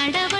நடவ